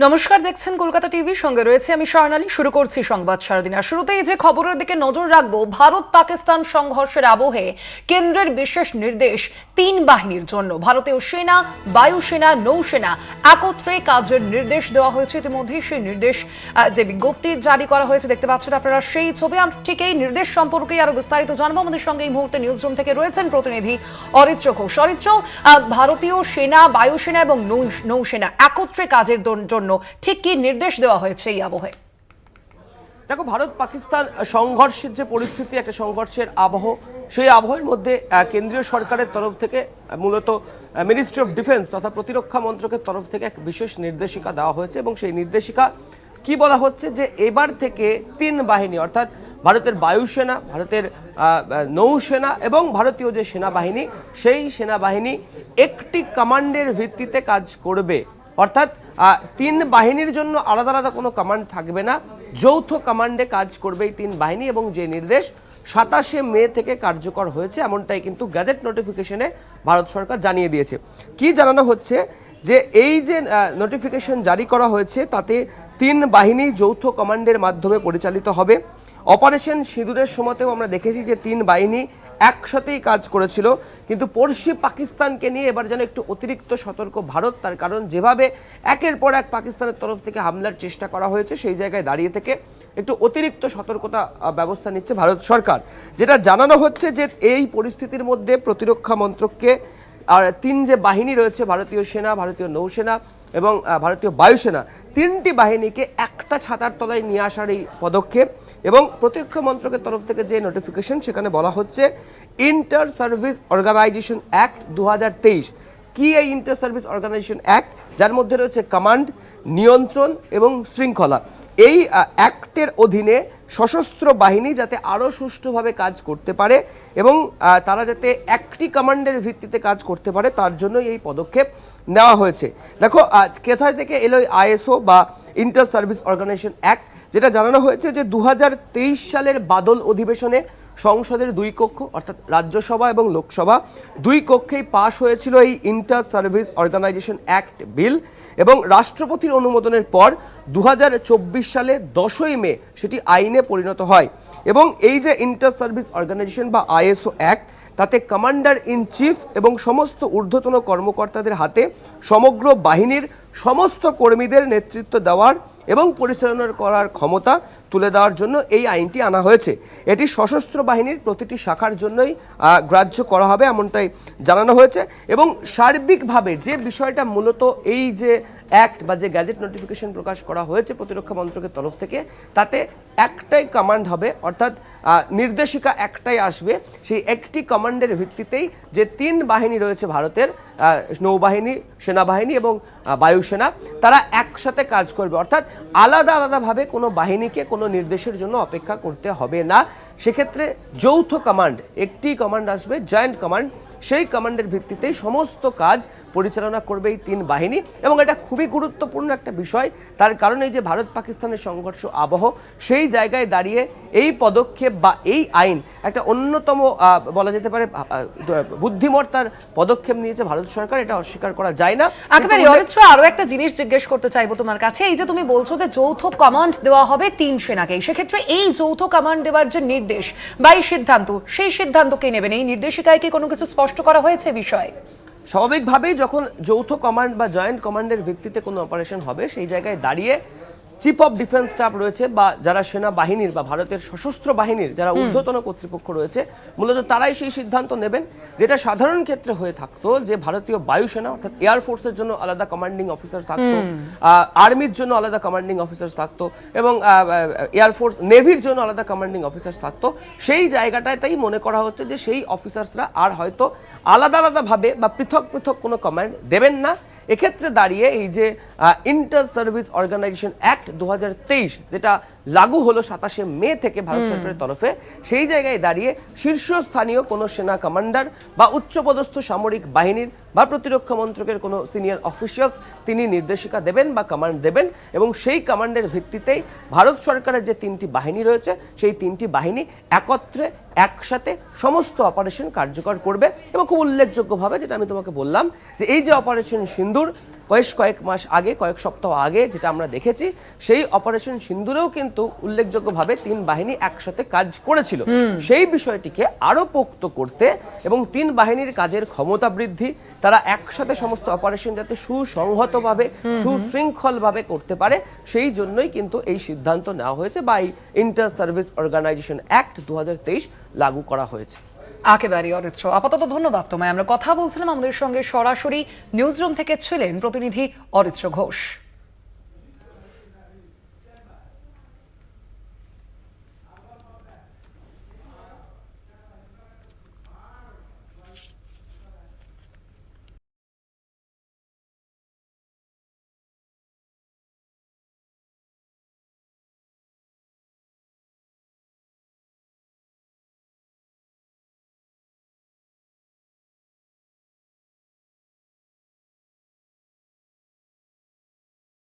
নমস্কার, দেখছেন কলকাতা টিভির সঙ্গে রয়েছে আমি স্বর্ণালী। শুরু করছি সংবাদ সারাদিন। আর শুরুতেই যে খবরের দিকে নজর রাখব, ভারত পাকিস্তান সংঘর্ষের আবহে কেন্দ্রের বিশেষ নির্দেশ তিন বাহিনীর জন্য। ভারতীয় সেনা, বায়ুসেনা, নৌসেনা একত্রে কাজের নির্দেশ দেওয়া হয়েছে। ইতিমধ্যেই সেই নির্দেশ যে বিজ্ঞপ্তি জারি করা হয়েছে, দেখতে পাচ্ছেন আপনারা সেই ছবি। আমি, ঠিক এই নির্দেশ সম্পর্কে আরও বিস্তারিত জানব। আমাদের সঙ্গে এই মুহূর্তে নিউজ রুম থেকে রয়েছেন প্রতিনিধি অরিত্র ঘোষ। অরিত্র ভারতীয় সেনা, বায়ুসেনা এবং নৌসেনা একত্রে কাজের দন- জন্য ঠিক কি নির্দেশ দেওয়া হয়েছে এই আবহে? দেখো, ভারত পাকিস্তান সংঘর্ষের যে পরিস্থিতি, একটা সংঘর্ষের আবহ, সেই আবহের মধ্যে কেন্দ্রীয় সরকারের তরফ থেকে মূলত মিনিস্ট্রি অফ ডিফেন্স তথা প্রতিরক্ষা মন্ত্রকের তরফ থেকে এক বিশেষ নির্দেশিকা দেওয়া হয়েছে এবং সেই নির্দেশিকা কি বলা হচ্ছে? যে এবার থেকে তিন বাহিনী, অর্থাৎ ভারতের বায়ুসেনা, ভারতের নৌসেনা এবং ভারতীয় যে সেনাবাহিনী, সেই সেনাবাহিনী একটি কমান্ডের ভিত্তিতে কাজ করবে। অর্থাৎ তিন বাহিনীর জন্য আলাদা আলাদা কোনো কমান্ড থাকবে না। যৌথ কমান্ডে কাজ করবে এই তিন বাহিনী এবং যে নির্দেশ সাতাশে মে থেকে কার্যকর হয়েছে, এমনটাই কিন্তু গ্যাজেট নোটিফিকেশনে ভারত সরকার জানিয়ে দিয়েছে। কি জানানো হচ্ছে? যে এই যে নোটিফিকেশন জারি করা হয়েছে, তাতে তিন বাহিনী যৌথ কমান্ডের মাধ্যমে পরিচালিত হবে। অপারেশন সিঁদুরের সময়তেও আমরা দেখেছি যে তিন বাহিনী একসাথেই কাজ করেছিল। কিন্তু পড়শি পাকিস্তানকে নিয়ে এবার যেন একটু অতিরিক্ত সতর্ক ভারত, তার কারণ যেভাবে একের পর এক পাকিস্তানের তরফ থেকে হামলার চেষ্টা করা হয়েছে, সেই জায়গায় দাঁড়িয়ে থেকে একটু অতিরিক্ত সতর্কতা ব্যবস্থা নিচ্ছে ভারত সরকার। যেটা জানানো হচ্ছে যে এই পরিস্থিতির মধ্যে প্রতিরক্ষা মন্ত্রককে, আর তিন যে বাহিনী রয়েছে, ভারতীয় সেনা, ভারতীয় নৌসেনা এবং ভারতীয় বায়ুসেনা তিনটি বাহিনীকে একটা ছাতার তলায় নিয়ে আসার এই পদক্ষেপ এবং প্রতিরক্ষা মন্ত্রকের তরফ থেকে যে নোটিফিকেশন সেখানে বলা হচ্ছে ইন্টার সার্ভিস অর্গানাইজেশন অ্যাক্ট দু হাজার তেইশ। কি এই ইন্টার সার্ভিস অর্গানাইজেশন অ্যাক্ট যার মধ্যে রয়েছে কমান্ড নিয়ন্ত্রণ এবং শৃঙ্খলা। এই অ্যাক্টের অধীনে সশস্ত্র বাহিনী যাতে আরও সুষ্ঠুভাবে কাজ করতে পারে এবং তারা যাতে একটি কমান্ডের ভিত্তিতে কাজ করতে পারে, তার জন্য এই পদক্ষেপ নেওয়া হয়েছে। দেখো কোথায় থেকে এলো আইএসও বা ইন্টার সার্ভিস অর্গানাইজেশন অ্যাক্ট যেটা জানানো হয়েছে যে দু হাজার তেইশ সালের বাদল অধিবেশনে সংসদের দুই কক্ষ, অর্থাৎ রাজ্যসভা এবং লোকসভা, দুই কক্ষেই পাশ হয়েছিল এই inter service organisation act bill এবং রাষ্ট্রপতির অনুমোদনের পর দু হাজার চব্বিশ সালে দশই মে সেটি আইনে পরিণত হয়। এবং এই যে ইন্টার সার্ভিস অর্গানাইজেশন বা আইএসও অ্যাক্ট তাতে কমান্ডার ইন চিফ এবং সমস্ত ঊর্ধ্বতন কর্মকর্তাদের হাতে সমগ্র বাহিনীর সমস্ত কর্মীদের নেতৃত্ব দেওয়ার এবং পরিচালনা করার ক্ষমতা তুলে দেওয়ার জন্য এই আইনটি আনা হয়েছে। এটি সশস্ত্র বাহিনীর প্রতিটি শাখার জন্যই গ্রাহ্য করা হবে এমনটাই জানানো হয়েছে। এবং সার্বিকভাবে যে বিষয়টা মূলত এই যে অ্যাক্ট বা যে গ্যাজেট নোটিফিকেশন প্রকাশ করা হয়েছে প্রতিরক্ষা মন্ত্রকের তরফ থেকে, তাতে একটাই কমান্ড হবে, অর্থাৎ নির্দেশিকা একটাই আসবে। সেই একটি কমান্ডের ভিত্তিতেই যে তিন বাহিনী রয়েছে ভারতের নৌবাহিনী, সেনাবাহিনী এবং বায়ুসেনা, তারা একসাথে কাজ করবে। অর্থাৎ আলাদা আলাদাভাবে কোনো বাহিনীকে কোনো নির্দেশের জন্য অপেক্ষা করতে হবে না। সেক্ষেত্রে যৌথ কমান্ড একটি কমান্ড আসবে জয়েন্ট কমান্ড সেই কমান্ডের ভিত্তিতেই সমস্ত কাজ পরিচালনা করবে এই তিন বাহিনী। এবং এটা খুবই গুরুত্বপূর্ণ একটা বিষয় তার কারণে যে ভারত পাকিস্তানের সংঘর্ষ আবহ সেই জায়গায় দাঁড়িয়ে এই পদক্ষেপ বা এই আইন একটা অন্যতম বলা যেতে পারে বুদ্ধিমত্তার পদক্ষেপ নিয়েছে ভারত সরকার এটা অস্বীকার করা যায় না। একেবারে অরিত্র আরও একটা জিনিস জিজ্ঞেস করতে চাইব তোমার কাছে এই যে তুমি বলছো যে যৌথ কমান্ড দেওয়া হবে তিন সেনাকে সেক্ষেত্রে এই যৌথ কমান্ড দেওয়ার যে নির্দেশ বা এই সিদ্ধান্ত সেই সিদ্ধান্ত কে নেবেন? এই নির্দেশিকায় কি কোনো কিছু স্পষ্ট করা হয়েছে বিষয়? স্বাভাবিকভাবেই যখন যৌথ কমান্ড বা জয়েন্ট কমান্ডের ভিত্তিতে কোনো অপারেশন হবে সেই জায়গায় দাঁড়িয়ে চিফ অফ ডিফেন্স স্টাফ রয়েছে বা যারা সেনা বাহিনীর বা ভারতের সশস্ত্র বাহিনীর যারা ঊর্ধ্বতন কর্তৃপক্ষ রয়েছে মূলত তারাই সেই সিদ্ধান্ত নেবেন যেটা সাধারণ ক্ষেত্রে হয়ে থাকতো যে ভারতীয় বায়ুসেনা অর্থাৎ এয়ার ফোর্সের জন্য আলাদা কমান্ডিং অফিসার থাকতো আর্মির জন্য আলাদা কমান্ডিং অফিসার থাকতো এবং এয়ার ফোর্স নেভির জন্য আলাদা কমান্ডিং অফিসার থাকতো। সেই জায়গাটায় তাই মনে করা হচ্ছে যে সেই অফিসার্সরা আর হয়তো আলাদা আলাদাভাবে বা পৃথক পৃথক কোনো কমান্ড দেবেন না। এক্ষেত্রে দাঁড়িয়ে এই যে ইন্টার সার্ভিস অর্গানাইজেশন অ্যাক্ট দু হাজার তেইশ যেটা লাগু হলো সাতাশে মে থেকে ভারত সরকারের তরফে। সেই জায়গায় দাঁড়িয়ে শীর্ষস্থানীয় কোনো সেনা কমান্ডার বা উচ্চপদস্থ সামরিক বাহিনীর বা প্রতিরক্ষা মন্ত্রকের কোনো সিনিয়র অফিসিয়ালস তিনি নির্দেশিকা দেবেন বা কমান্ড দেবেন এবং সেই কমান্ডের ভিত্তিতেই ভারত সরকারের যে তিনটি বাহিনী রয়েছে সেই তিনটি বাহিনী একত্রে একসাথে সমস্ত অপারেশন কার্যকর করবে এবং খুব উল্লেখযোগ্যভাবে যেটা আমি তোমাকে বললাম যে এই যে অপারেশন সিন্দুর বেশ কয়েক মাস আগে কয়েক সপ্তাহ আগে যেটা আমরা দেখেছি সেই অপারেশন সিন্দুরেও কিন্তু উল্লেখযোগ্যভাবে তিন বাহিনী একসাথে কাজ করেছিল। সেই বিষয়টিকে আরও পোক্ত করতে এবং তিন বাহিনীর কাজের ক্ষমতা বৃদ্ধি, তারা একসাথে সমস্ত অপারেশন যাতে সুসংহতভাবে, সুশৃঙ্খলভাবে করতে পারে, সেই জন্যই কিন্তু এই সিদ্ধান্ত নেওয়া হয়েছে বা এই ইন্টার সার্ভিস অর্গানাইজেশন অ্যাক্ট দু লাগু করা হয়েছে। একেবারে অরিত্র। আপাতত ধন্যবাদ তোমায়। আমরা কথা বলছিলাম আমাদের সঙ্গে সরাসরি নিউজ রুম থেকে ছিলেন প্রতিনিধি অরিত্র ঘোষ।